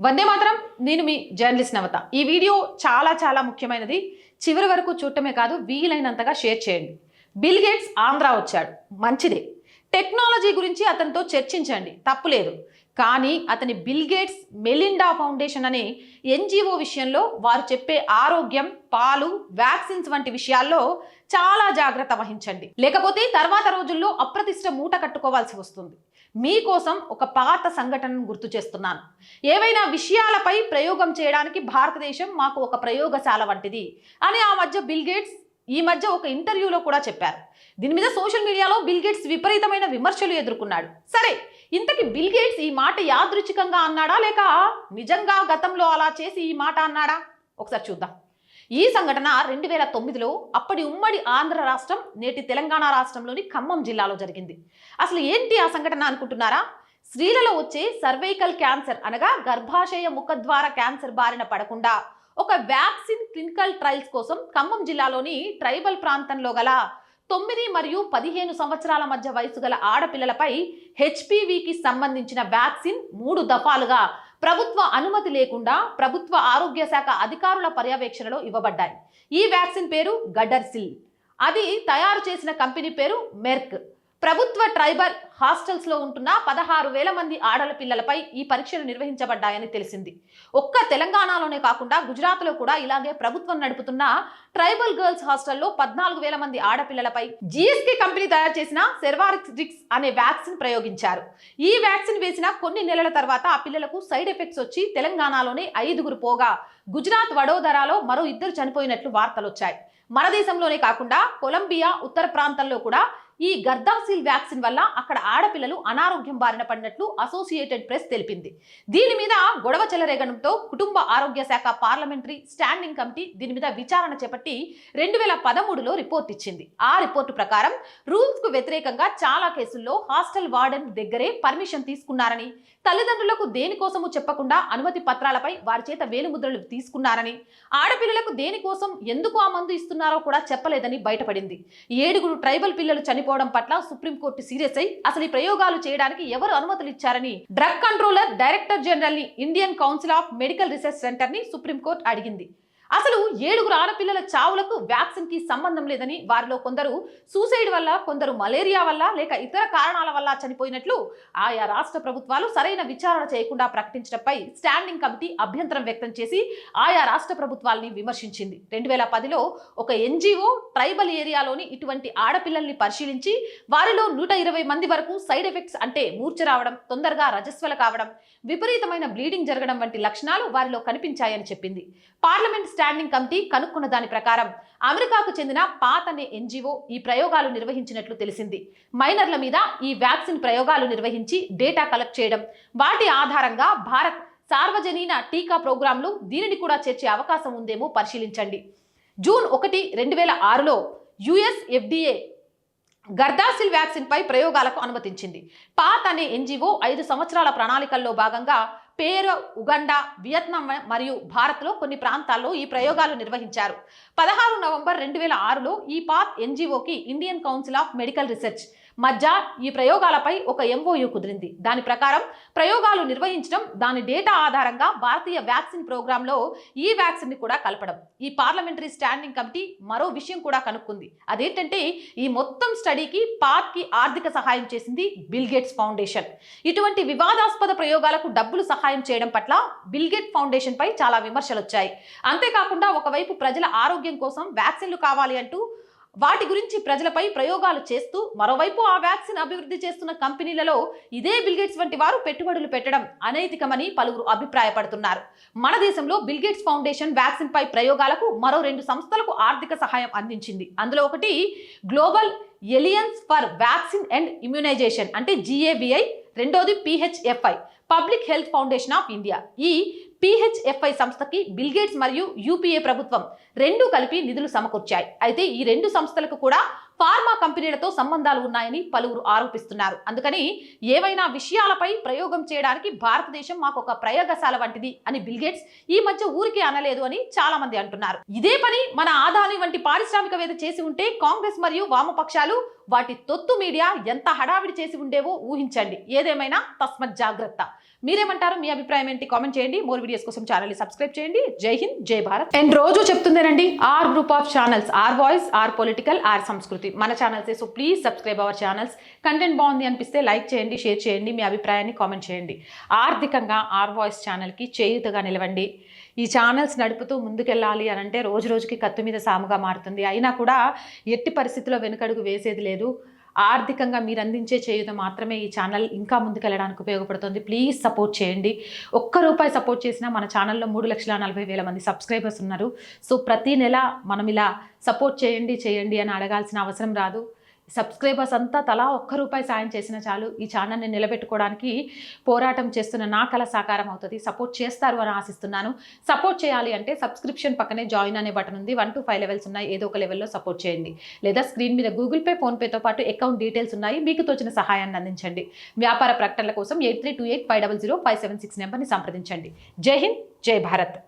వందే మాత్రం నేను మీ జర్నలిస్ట్ నవత. ఈ వీడియో చాలా చాలా ముఖ్యమైనది. చివరి వరకు చూడటమే కాదు వీలైనంతగా షేర్ చేయండి. బిల్ గేట్స్ ఆంధ్ర వచ్చాడు. మంచిదే. టెక్నాలజీ గురించి అతనితో చర్చించండి. తప్పులేదు కానీ అతని బిల్ గేట్స్ మెలిండా ఫౌండేషన్ అనే ఎన్జిఓ విషయంలో వారు చెప్పే ఆరోగ్యం పాలు వ్యాక్సిన్స్ వంటి విషయాల్లో చాలా జాగ్రత్త వహించండి. లేకపోతే తర్వాత రోజుల్లో అప్రతిష్ట మూట కట్టుకోవాల్సి వస్తుంది. మీకోసం ఒక పాత సంఘటనను గుర్తు చేస్తున్నాను. ఏవైనా విషయాలపై ప్రయోగం చేయడానికి భారతదేశం మాకు ఒక ప్రయోగశాల వంటిది అని ఆ మధ్య బిల్ గేట్స్ ఈ మధ్య ఒక ఇంటర్వ్యూలో కూడా చెప్పారు. దీని మీద సోషల్ మీడియాలో బిల్ గేట్స్ విపరీతమైన విమర్శలు ఎదుర్కొన్నాడు. సరే ఇంతకి బిల్ గేట్స్ ఈ మాట యాదృచ్ఛికంగా అన్నాడా లేక నిజంగా గతంలో అలా చేసి ఈ మాట అన్నాడా? ఒకసారి చూద్దాం. ఈ సంఘటన రెండు వేల తొమ్మిదిలో అప్పటి ఉమ్మడి ఆంధ్ర రాష్ట్రం నేటి తెలంగాణ రాష్ట్రంలోని ఖమ్మం జిల్లాలో జరిగింది. అసలు ఏంటి ఆ సంఘటన అనుకుంటున్నారా? స్త్రీలలో వచ్చే సర్వైకల్ క్యాన్సర్ అనగా గర్భాశయ ముఖద్వార క్యాన్సర్ బారిన పడకుండా ఒక వ్యాక్సిన్ క్లినికల్ ట్రయల్స్ కోసం ఖమ్మం జిల్లాలోని ట్రైబల్ ప్రాంతంలో గల తొమ్మిది మరియు పదిహేను సంవత్సరాల మధ్య వయసు గల ఆడపిల్లలపై హెచ్పివికి సంబంధించిన వ్యాక్సిన్ మూడు దఫాలుగా. ప్రభుత్వ అనుమతి లేకుండా ప్రభుత్వ ఆరోగ్య శాఖ అధికారుల పర్యవేక్షణలో ఇవ్వబడ్డాయి. ఈ వ్యాక్సిన్ పేరు గడర్సిల్ అది తయారు చేసిన కంపెనీ పేరు మెర్క్. ప్రభుత్వ ట్రైబల్ హాస్టల్స్లో ఉంటున్న పదహారు వేల మంది ఆడల పిల్లలపై ఈ పరీక్షలు నిర్వహించబడ్డాయని తెలిసింది. ఒక్క తెలంగాణలోనే కాకుండా గుజరాత్లో కూడా ఇలాగే ప్రభుత్వం నడుపుతున్న ట్రైబల్ గర్ల్స్ హాస్టల్లో పద్నాలుగు వేల మంది ఆడపిల్లలపై జిఎస్కే కంపెనీ తయారు చేసిన సెర్వారిక్స్ అనే వ్యాక్సిన్ ప్రయోగించారు. ఈ వ్యాక్సిన్ వేసిన కొన్ని నెలల తర్వాత ఆ పిల్లలకు సైడ్ ఎఫెక్ట్స్ వచ్చి తెలంగాణలోనే ఐదుగురు పోగా గుజరాత్ వడోదరాలో మరో ఇద్దరు చనిపోయినట్లు వార్తలు వచ్చాయి మన దేశంలోనే కాకుండా కొలంబియా ఉత్తర ప్రాంతంలో కూడా ఈ గర్దాసిల్ వ్యాక్సిన్ వల్ల అక్కడ ఆడపిల్లలు అనారోగ్యం బారిన పడినట్లు అసోసియేటెడ్ ప్రెస్ తెలిపింది. దీని మీద గొడవ చెలరేగడంతో కుటుంబ ఆరోగ్య శాఖ పార్లమెంటరీ స్టాండింగ్ కమిటీ దీని మీద విచారణ చేపట్టి రెండు వేల పదమూడులో రిపోర్ట్ ఇచ్చింది. ఆ రిపోర్టు ప్రకారం రూల్స్కు వ్యతిరేకంగా చాలా కేసుల్లో హాస్టల్ వార్డెన్ దగ్గరే పర్మిషన్ తీసుకున్నారని తల్లిదండ్రులకు దేనికోసము చెప్పకుండా అనుమతి పత్రాలపై వారి చేత వేలుముద్రలు తీసుకున్నారని ఆడపిల్లలకు దేనికోసం ఎందుకు ఆ మందు ఇస్తున్నారో కూడా చెప్పలేదని బయటపడింది. ఏడుగురు ట్రైబల్ పిల్లలు చనిపో చనిపోవడం పట్ల సుప్రీంకోర్టు సీరియస్ అయి అసలు ఈ ప్రయోగాలు చేయడానికి ఎవరు అనుమతులు ఇచ్చారని drug controller director జనరల్ని Indian council of medical research సెంటర్ని సుప్రీంకోర్టు అడిగింది. అసలు ఏడుగురు ఆడపిల్లల చావులకు వ్యాక్సిన్కి సంబంధం లేదని వారిలో కొందరు సూసైడ్ వల్ల కొందరు మలేరియా వల్ల లేక ఇతర కారణాల వల్ల చనిపోయినట్లు ఆయా రాష్ట్ర ప్రభుత్వాలు సరైన విచారణ చేయకుండా ప్రకటించడంపై స్టాండింగ్ కమిటీ అభ్యంతరం వ్యక్తం చేసి ఆయా రాష్ట్ర ప్రభుత్వాలని విమర్శించింది. రెండు వేల పదిలో ఒక ఎన్జిఓ ట్రైబల్ ఏరియాలోని ఇటువంటి ఆడపిల్లల్ని పరిశీలించి వారిలో నూట ఇరవై మంది వరకు సైడ్ ఎఫెక్ట్స్ అంటే మూర్చ రావడం తొందరగా రజస్వల కావడం విపరీతమైన బ్లీడింగ్ జరగడం వంటి లక్షణాలు వారిలో కనిపించాయని చెప్పింది. పార్లమెంట్ స్టాండింగ్ కమిటీ కనుక్కున్న దాని ప్రకారం అమెరికాకు చెందిన పాత్ అనే ఎన్జిఓ ఈ ప్రయోగాలు నిర్వహించినట్లు తెలిసింది. మైనర్ల మీద ఈ వ్యాక్సిన్ ప్రయోగాలు నిర్వహించి డేటా కలెక్ట్ చేయడం వాటి ఆధారంగా భారత్ సార్వజనీన టీకా ప్రోగ్రాంలు దీనిని కూడా చేర్చే అవకాశం ఉందేమో పరిశీలించండి. జూన్ ఒకటి రెండు వేల ఆరులో యుఎస్ ఎఫ్డిఏ గర్దాసిల్ వ్యాక్సిన్పై ప్రయోగాలకు అనుమతించింది. పాత్ అనే ఎన్జిఓ ఐదు సంవత్సరాల ప్రణాళికల్లో భాగంగా పేరు ఉగండా వియత్నాం మరియు భారత్లో కొన్ని ప్రాంతాల్లో ఈ ప్రయోగాలు నిర్వహించారు. పదహారు నవంబర్ రెండు వేల ఆరులో ఈ PATH ఎన్జిఓకి Indian council of medical research మధ్య ఈ ప్రయోగాలపై ఒక ఎంఓయు కుదిరింది. దాని ప్రకారం ప్రయోగాలు నిర్వహించడం దాని డేటా ఆధారంగా భారతీయ వ్యాక్సిన్ ప్రోగ్రాంలో ఈ వ్యాక్సిన్ని కూడా కలపడం. ఈ పార్లమెంటరీ స్టాండింగ్ కమిటీ మరో విషయం కూడా కనుక్కుంది. అదేంటంటే ఈ మొత్తం స్టడీకి పాక్కి ఆర్థిక సహాయం చేసింది బిల్గేట్స్ ఫౌండేషన్. ఇటువంటి వివాదాస్పద ప్రయోగాలకు డబ్బులు సహాయం చేయడం పట్ల బిల్గేట్ ఫౌండేషన్పై ఫౌండేషన్ పై చాలా విమర్శలు వచ్చాయి అంతేకాకుండా ఒకవైపు ప్రజల ఆరోగ్యం కోసం వ్యాక్సిన్లు కావాలి అంటూ వాటి గురించి ప్రజలపై ప్రయోగాలు చేస్తూ మరోవైపు ఆ వ్యాక్సిన్ అభివృద్ధి చేస్తున్న కంపెనీలలో ఇదే బిల్గేట్స్ వంటి వారు పెట్టుబడులు పెట్టడం అనైతికమని పలువురు అభిప్రాయపడుతున్నారు. మన దేశంలో బిల్గేట్స్ ఫౌండేషన్ వ్యాక్సిన్ పై ప్రయోగాలకు మరో రెండు సంస్థలకు ఆర్థిక సహాయం అందించింది. అందులో ఒకటి global alliance for vaccine and immunization అంటే జిఏబిఐ రెండోది PHFI public health foundation of India ఈ పిహెచ్ఎఫ్ఐ సంస్థకి బిల్గేట్స్ మరియు యూపీఏ ప్రభుత్వం రెండు కలిపి నిధులు సమకూర్చాయి. అయితే ఈ రెండు సంస్థలకు కూడా ఫార్మా కంపెనీలతో సంబంధాలు ఉన్నాయని పలువురు ఆరోపిస్తున్నారు. అందుకని ఏవైనా విషయాలపై ప్రయోగం చేయడానికి భారతదేశం మాకు ఒక ప్రయోగశాల వంటిది అని బిల్గేట్స్ ఈ మధ్య ఊరికే అనలేదు అని చాలా మంది అంటున్నారు. ఇదే పని మన ఆదాని వంటి పారిశ్రామికవేత్త చేసి ఉంటే కాంగ్రెస్ మరియు వామపక్షాలు వాటి తొత్తు మీడియా ఎంత హడావిడి చేసి ఉండేవో ఊహించండి. ఏదేమైనా తస్మత్ జాగ్రత్త. మీరేమంటారు? మీ అభిప్రాయం ఏంటి? కామెంట్ చేయండి. మోర్ వీడియోస్ కోసం ఛానల్ సబ్స్క్రైబ్ చేయండి. జై హింద్ జై భారత్. అండ్ రోజు చెప్తుందేనండి? R group of channels. R voice R political R Sanskriti. మన channels. So please subscribe our channels. Content బాగుంది అనిపిస్తే లైక్ చేయండి షేర్ చేయండి మీ అభిప్రాయాన్ని కామెంట్ చేయండి. ఆర్థికంగా ఆర్ వాయిస్ ఛానల్కి చేయుతగా నిలవండి. ఈ ఛానల్స్ నడుపుతూ ముందుకెళ్ళాలి అని అంటే రోజు రోజుకి కత్తి మీద సాముగా మారుతుంది. అయినా కూడా ఎట్టి పరిస్థితిలో వెనుకడుగు వేసేది లేదు. ఆర్థికంగా మీరు అందించే చేయుత మాత్రమే ఈ ఛానల్ ఇంకా ముందుకెళ్ళడానికి ఉపయోగపడుతుంది. ప్లీజ్ సపోర్ట్ చేయండి. ఒక్క రూపాయి సపోర్ట్ చేసినా మన ఛానల్లో మూడు లక్షల నలభై వేల మంది సబ్స్క్రైబర్స్ ఉన్నారు. సో ప్రతి నెల మనం ఇలా సపోర్ట్ చేయండి చేయండి అని అడగాల్సిన అవసరం రాదు. సబ్స్క్రైబర్స్ అంతా తలా ఒక్క రూపాయి సాయం చేసిన చాలు. ఈ ఛానల్ని నిలబెట్టుకోవడానికి పోరాటం చేస్తున్న నా కళ సాకారం అవుతుంది. సపోర్ట్ చేస్తారు అని ఆశిస్తున్నాను. సపోర్ట్ చేయాలి అంటే సబ్స్క్రిప్షన్ పక్కనే జాయిన్ అనే బటన్ ఉంది. వన్ టు ఫైవ్ లెవెల్స్ ఉన్నాయి. ఏదో ఒక లెవెల్లో సపోర్ట్ చేయండి. లేదా స్క్రీన్ మీద గూగుల్ పే ఫోన్పేతో పాటు అకౌంట్ డీటెయిల్స్ ఉన్నాయి. మీకు తోచిన సహాయాన్ని అందించండి. వ్యాపార ప్రకటనల కోసం eight three two eight five double zero five seven six నెంబర్ని సంప్రదించండి. జై హింద్ జై భారత్.